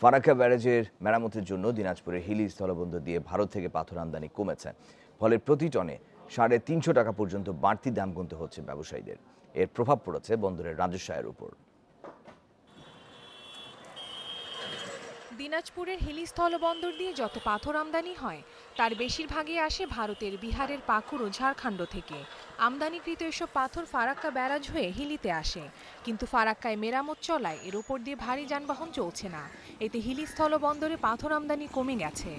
ফারাক্কা ব্যারেজের মেরামতের জন্য দিনাজপুরের হিলি স্থলবন্দর দিয়ে ভারত থেকে পাথর আমদানি কমেছে। ফলে প্রতি টনে সাড়ে তিনশো টাকা পর্যন্ত বাড়তি দাম গুনতে হচ্ছে ব্যবসায়ীদের। এর প্রভাব পড়েছে বন্দরের রাজস্বায়ের উপর। দিনাজপুরের হিলি স্থলবন্দর দিয়ে যত পাথর আমদানি হয়, তার বেশিরভাগই আসে ভারতের বিহারের পাকুড় ও ঝাড়খণ্ড থেকে। আমদানিকৃত এসব পাথর ফারাক্কা ব্যারাজ হয়ে হিলিতে আসে। কিন্তু ফারাক্কায় মেরামত চলায় এর ওপর দিয়ে ভারী যানবাহন চলছে না। এতে হিলি স্থলবন্দরে পাথর আমদানি কমে গেছে।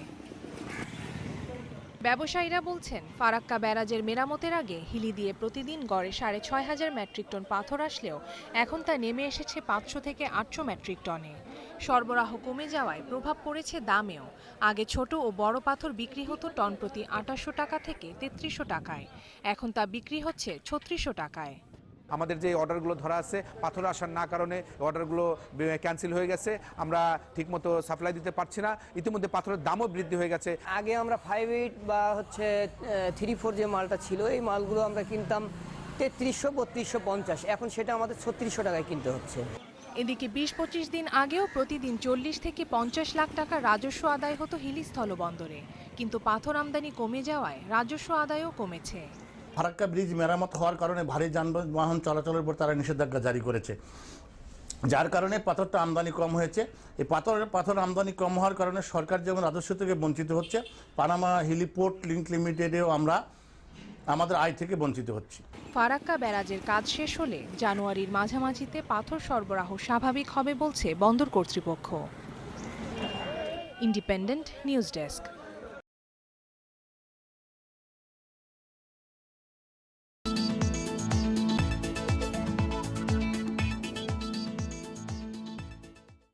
ব্যবসায়ীরা বলছেন, ফারাক্কা ব্যারাজের মেরামতের আগে হিলি দিয়ে প্রতিদিন গড়ে সাড়ে ছয় হাজার মেট্রিক টন পাথর আসলেও এখন তা নেমে এসেছে পাঁচশো থেকে আটশো মেট্রিক টনে। সরবরাহ কমে যাওয়ায় প্রভাব পড়েছে দামেও। আগে ছোট ও বড় পাথর বিক্রি হতো টন প্রতি আঠাশশো টাকা থেকে তেত্রিশশো টাকায়। এখন তা বিক্রি হচ্ছে ছত্রিশশো টাকায়। আমাদের যে অর্ডারগুলো ধরা আছে পাথর আসার না কারণে অর্ডারগুলো ক্যান্সেল হয়ে গেছে। আমরা ঠিকমতো সাপ্লাই দিতে পারছি না। ইতিমধ্যে পাথরের দামও বৃদ্ধি হয়ে গেছে। আগে আমরা ফাইভ এইট বা হচ্ছে থ্রি ফোর যে মালটা ছিল এই মালগুলো আমরা কিনতাম তেত্রিশশো বত্রিশশো পঞ্চাশ। এখন সেটা আমাদের ছত্রিশশো টাকায় কিনতে হচ্ছে। এদিকে বিশ পঁচিশ দিন আগেও প্রতিদিন চল্লিশ থেকে পঞ্চাশ লাখ টাকা রাজস্ব আদায় হতো হিলি স্থলবন্দরে। কিন্তু পাথর আমদানি কমে যাওয়ায় রাজস্ব আদায়ও কমেছে। ফারাক্কা ব্রিজ মেরামত হওয়ার কারণে ভারী যানবাহন চলাচলের উপর তারা নিষেধাজ্ঞা জারি করেছে। যার কারণে পাথরটা আমদানি কম হয়েছে। এই পাথর পাথর আমদানি কম হওয়ার কারণে সরকার যেমন রাজস্ব থেকে বঞ্চিত হচ্ছে, পানামা হিলিপোর্ট লিঙ্ক লিমিটেডেও আমরা আমাদের আয় থেকে বঞ্চিত হচ্ছি। ফারাক্কা ব্যারাজের কাজ শেষ হলে জানুয়ারির মাঝামাঝিতে পাথর সরবরাহ স্বাভাবিক হবে বলছে বন্দর কর্তৃপক্ষ। Independent news desk.